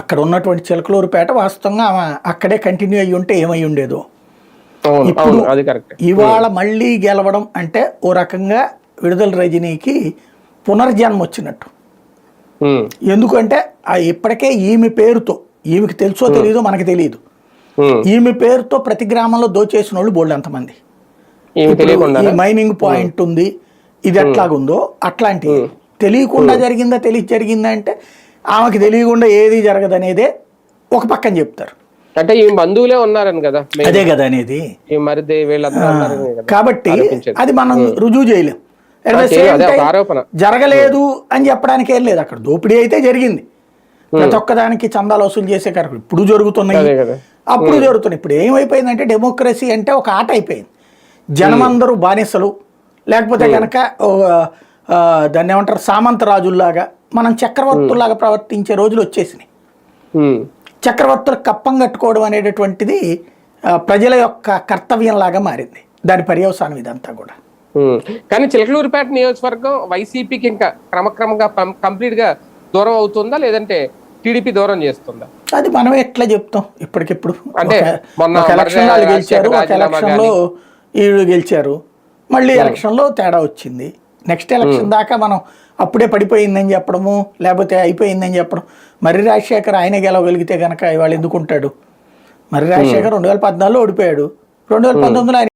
అక్కడ ఉన్నటువంటి చిలకలూరుపేట వాస్తవంగా ఆమె అక్కడే కంటిన్యూ అయ్యి ఉంటే ఏమై ఉండేదో. ఇప్పుడు ఇవాళ మళ్ళీ గెలవడం అంటే ఓ రకంగా విడుదల రజనీకి పునర్జన్మ వచ్చినట్టు. ఎందుకంటే ఆ ఇప్పటికే ఈమె పేరుతో ఈమెకి తెలుసో తెలియదో మనకి తెలియదు ఈమె పేరుతో ప్రతి గ్రామంలో దోచేసిన వాళ్ళు బోల్డ్ తెలియకుండా ఈ మైనింగ్ పాయింట్ ఉంది ఇది ఎట్లాగుందో అట్లాంటి తెలియకుండా జరిగిందా తెలియ జరిగిందా అంటే ఆమెకి తెలియకుండా ఏది జరగదనేదే ఒక పక్కన చెప్తారు. అంటే ఈ బంధువులే ఉన్నారని కదా అదే కదా అనేది. కాబట్టి. అది మనం రుజువు చేయలేం. జరగలేదు అని చెప్పడానికి ఏం లేదు. అక్కడ దోపిడీ అయితే జరిగింది. ప్రతి ఒక్కదానికి చందాలు వసూలు చేసే కార్యక్రమం ఇప్పుడు జరుగుతున్నాయి. అప్పుడు జరుగుతున్నాయి. ఇప్పుడు ఏమైపోయిందంటే డెమోక్రసీ అంటే ఒక ఆట అయిపోయింది. జనమందరూ బానిసలు. లేకపోతే కనుక దాన్ని ఏమంటారు? సామంత రాజుల్లాగా మనం చక్రవర్తుల్లాగా ప్రవర్తించే రోజులు వచ్చేసినాయి. ఉమ్. చక్రవర్తులకు కప్పం కట్టుకోవడం అనేటటువంటిది ప్రజల యొక్క కర్తవ్యం లాగా మారింది. దాని పర్యవసానం ఇదంతా కూడా. కానీ చిలకలూరుపేట నియోజకవర్గం వైసీపీకి ఇంకా క్రమక్రమంగా కంప్లీట్గా దూరం అవుతుందా? లేదంటే టీడీపీ దూరం చేస్తుందా? అది మనం ఎట్లా చెప్తాం? ఇప్పటికిప్పుడు అంటే మొన్న ఎలక్షన్ వాళ్ళు గెలిచారు ఒక రాజీనామా ఎలక్షన్లో వీళ్ళు గెలిచారు. మళ్ళీ ఎలక్షన్లో తేడా వచ్చింది. నెక్స్ట్ ఎలక్షన్ దాకా మనం అప్పుడే పడిపోయిందని చెప్పడము లేకపోతే అయిపోయిందని చెప్పడం. మర్రి రాజశేఖర్ ఆయన గెలవగలిగితే కనుక ఇవాళ ఎందుకు ఉంటాడు మర్రి రాజశేఖర్ రెండు వేల పద్నాలుగులో ఓడిపోయాడు. రెండు వేల పంతొమ్మిదిలో ఆయన